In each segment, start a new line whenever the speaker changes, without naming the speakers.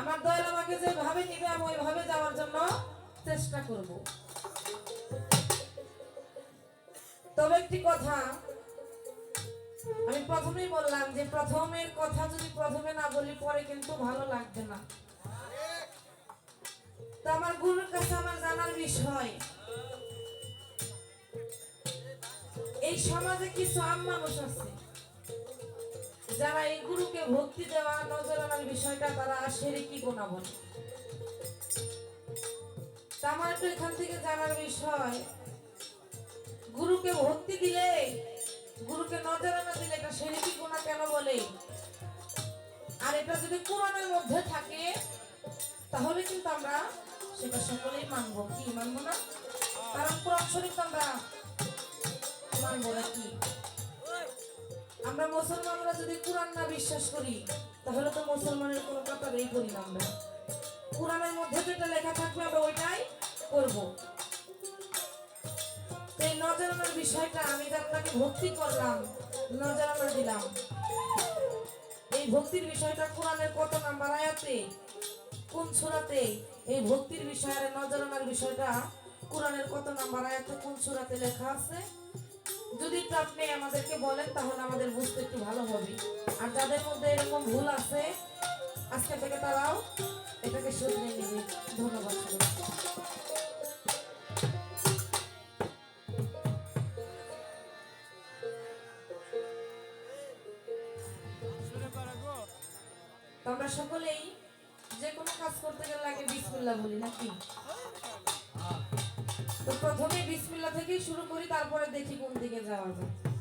আমার দয়াল আমাকে যেভাবে নিবে, আমি ওইভাবে যাওয়ার জন্য চেষ্টা করব। তবে একটি কথা, আমি প্রথমেই বললাম যে প্রথমের কথা যদি প্রথমে না বলি, পরে কিন্তু ভালো লাগবে না। তো আমার গুরুর কাছে আমার জানার বিষয়, এই সমাজে কিছু আম মানুষ আছে। যারা এই গুরুকে ভক্তি দেওয়া, নজর আনার বিষয়টা তারা সেরেকি গোনা বলে আমার একটু এখান থেকে জানার বিষয়, গুরুকে ভক্তি দিলে, গুরুকে নজর আনা দিলে এটা সেরেকি গোনা কেন বলে? আর এটা যদি কোরআনের মধ্যে থাকে, তাহলে কিন্তু আমরা সেটা সকলেই মানবো। কি, মানবো না? কারণ কোরআন শরীফ আমরা মানবো না কি আমরা মুসলমানরা যদি কোরআন না বিশ্বাস করি, তাহলে তো মুসলমানের কোনো কথাই করি না আমরা কোরআনের মধ্যে যেটা লেখা থাকবে, আমরা ওইটাই করব। এই নজরানোর বিষয়টা আমি যে আপনাকে ভক্তি করলাম, নজরানো দিলাম। এই ভক্তির বিষয়টা কোরআনের কত নাম্বার আয়াতে, কোন সূরাতে, এই ভক্তির বিষয়ে নজরানোর বিষয়টা কোরআনের কত নাম্বার আয়াতে কোন সূরাতে লেখা আছে? যদি একটু আপনি আমাদেরকে বলেন, তাহলে আমাদের বুঝতে একটু ভালো হবে। আর যাদের মধ্যে এরকম ভুল আছে, আজকে থেকে তারাও এটাকে শুধরে নেবে। ধন্যবাদ আমরা সকলেই যে কোনো কাজ করতে গেলে আগে বিসমিল্লাহ বলি, নাকি? তো প্রথমে বিসমিল্লা থেকেই শুরু করি তারপরে দেখি কোন দিকে যাওয়া যায়।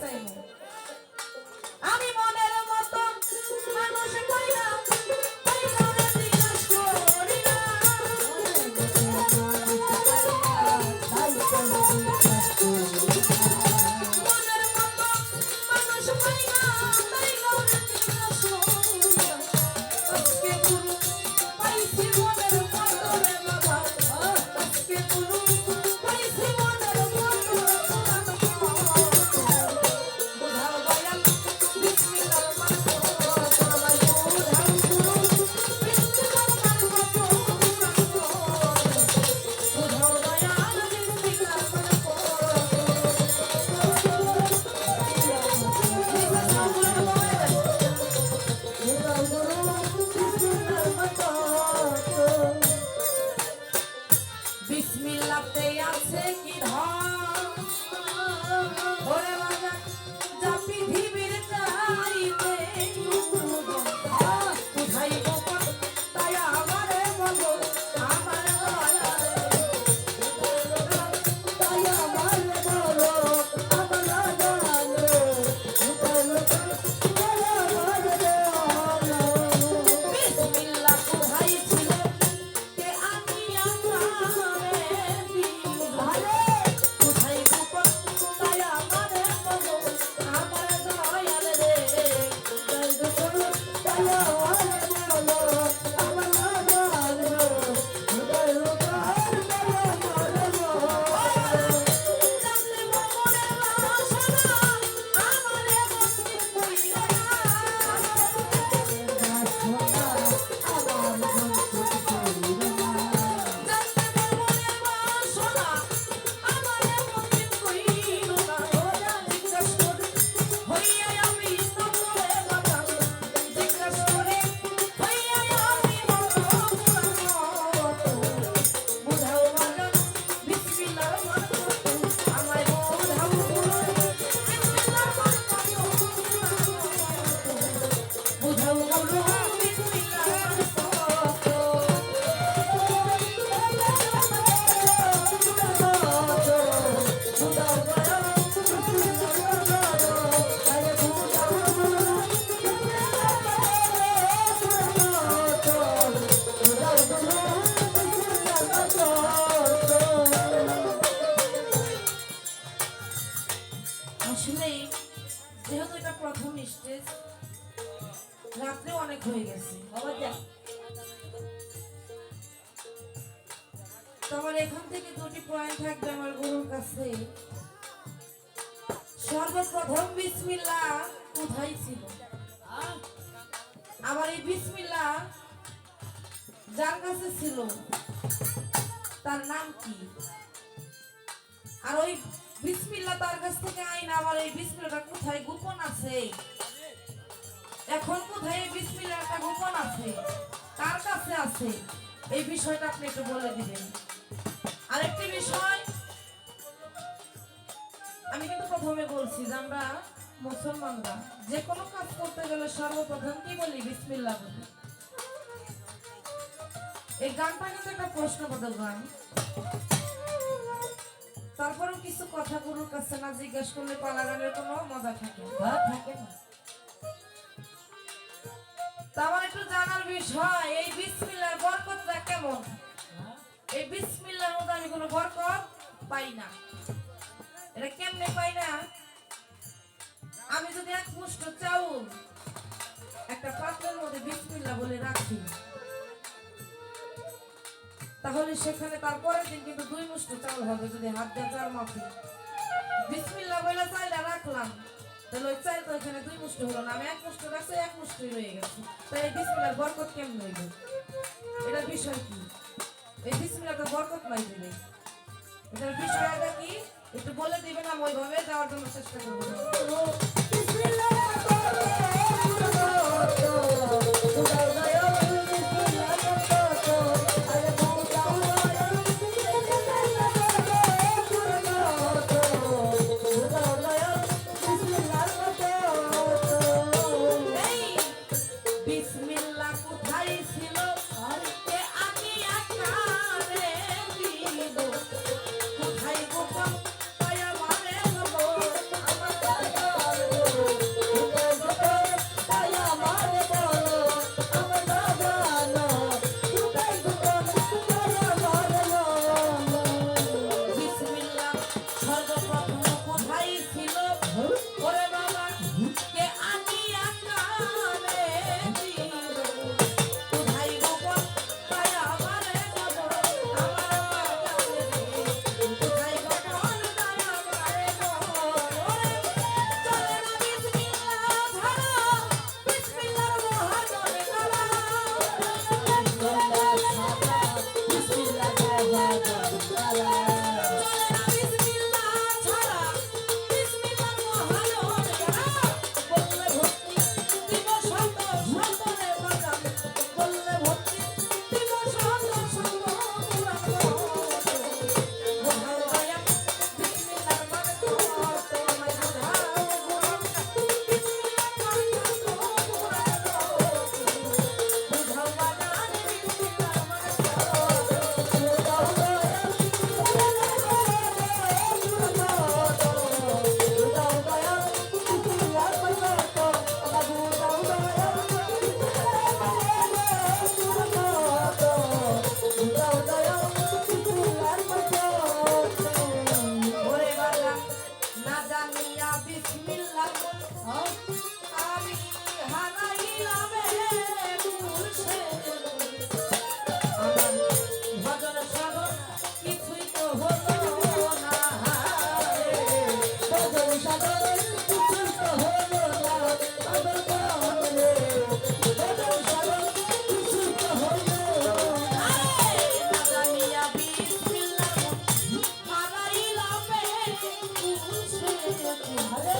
চাইব তাই কাছে সর্বপ্রথম বিসমিল্লা কোথায় ছিল? আমার এই বিসমিল্লা যার কাছে ছিল, তার নাম কি? আর ওই বিসমিল্লা তার কাছ থেকে আইন, আমার এই বিসমিল্লাটা কোথায়? গোপন আছে। এখন কোথায় এই বিসমিল্লাটা গোপন আছে? কার কাছে আছে? এই বিষয়টা আপনি একটু বলে দিবেন। আরেকটি বিষয় প্রথমে বলছি যে আমরা মুসলমানরা যে কোনো কাজ করতে গেলে সর্বপ্রথম কি বলি? বিসমিল্লাহ বলি। এই গানটা কিন্তু একটা প্রশ্নবোধক গান। তারপরেও কিছু কথা গুরুর কাছে না জিজ্ঞেস করলে পালা গানের কোনো মজা থাকে না।
থাকে না।
আমার একটু জানার বিষয় এই বিসমিল্লার বরকতটা কেমন?
হ্যাঁ?
এই বিসমিল্লার মধ্যে আমি কোনো বরকত পাই না। এটা কেমনে পাই না? আমি যদি এক মুষ্ট চাউল, একটা পাত্রের মধ্যে বিসমিল্লা বলে রাখি, তাহলে সেখানে তারপরের দিন কিন্তু দুই মুষ্ট চাউল হবে যদি হাত দিয়ে চাল মাপি বিসমিল্লা বলে চাইলে রাখলাম, তাহলে ওই চাল তো এখানে দুই মুষ্ট হলো না, আমি এক মুষ্ট রাখছি এক মুষ্টই রয়ে গেছে। তাই এই বিসমিল্লার বরকত কেমন হইল এটার বিষয় কি? এই বিসমিল্লাটা বরকত নাই দিলে। এটার বিষয়টা কি? একটু বলে দিবেন আমি ওইভাবে যাওয়ার জন্য চেষ্টা করব।
네.